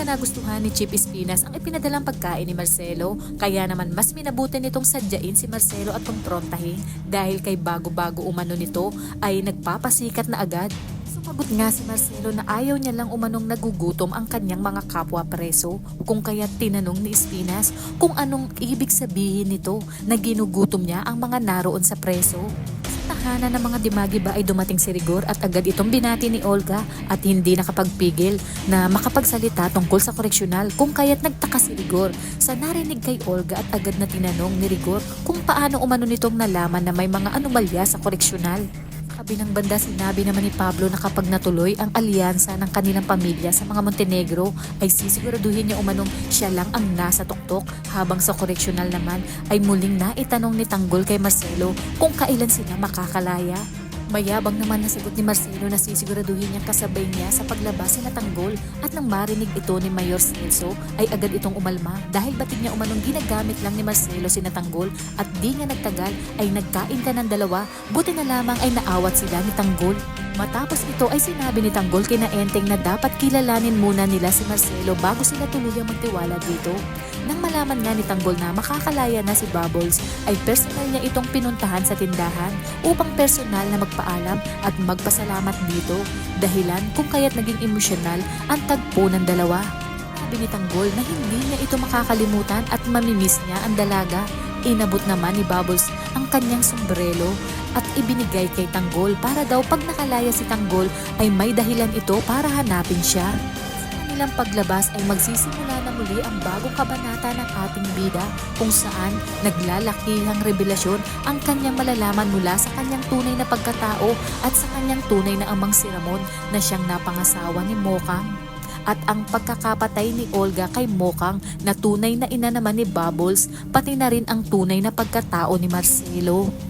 nga nagustuhan ni Chip Espinas ang ipinadalang pagkain ni Marcelo, kaya naman mas minabuti nitong sadyain si Marcelo at kumprontahin dahil kay bago-bago umano nito ay nagpapasikat na agad. Sumagot nga si Marcelo na ayaw niya lang umanong nagugutom ang kanyang mga kapwa preso kung kaya tinanong ni Espinas kung anong ibig sabihin nito na ginugutom niya ang mga naroon sa preso. Tahanan ng mga dimagi ba ay dumating si Rigor at agad itong binati ni Olga at hindi nakapagpigil na makapagsalita tungkol sa koreksyonal kung kaya't nagtaka si Rigor sa narinig kay Olga at agad na tinanong ni Rigor kung paano umano nitong nalaman na may mga anomalya sa koreksyonal. Kabilang banda sinabi naman ni Pablo na kapag natuloy ang alyansa ng kanilang pamilya sa mga Montenegro ay sisiguraduhin niya umanong siya lang ang nasa tuktok habang sa koreksyonal naman ay muling naitanong ni Tanggol kay Marcelo kung kailan sila makakalaya. Mayabang naman nasagot ni Marcelo na sisiguraduhin niyang kasabay niya sa paglabas si Tanggol at nang marinig ito ni Mayor Celso ay agad itong umalma dahil batig niya umanong ginagamit lang ni Marcelo si Tanggol at di nga nagtagal ay nagkain ka ng dalawa buti na lamang ay naawat sila ni Tanggol. Matapos ito ay sinabi ni Tanggol kina Enteng na dapat kilalanin muna nila si Marcelo bago sila tuluyang magtiwala dito. Nang malaman nga ni Tanggol na makakalaya na si Bubbles, ay personal niya itong pinuntahan sa tindahan upang personal na magpaalam at magpasalamat dito dahilan kung kaya't naging emosyonal ang tagpo ng dalawa. Sabi ni Tanggol na hindi niya ito makakalimutan at mamimiss niya ang dalaga. Inabot naman ni Bubbles ang kanyang sombrero at ibinigay kay Tanggol para daw pag nakalaya si Tanggol ay may dahilan ito para hanapin siya. Kanilang paglabas ay magsisimula na muli ang bagong kabanata ng ating bida kung saan naglalakihang revelasyon ang kanyang malalaman mula sa kanyang tunay na pagkatao at sa kanyang tunay na amang si Ramon na siyang napangasawa ni Mokang at ang pagkakapatay ni Olga kay Mokang na tunay na ina naman ni Bubbles pati na rin ang tunay na pagkatao ni Marcelo.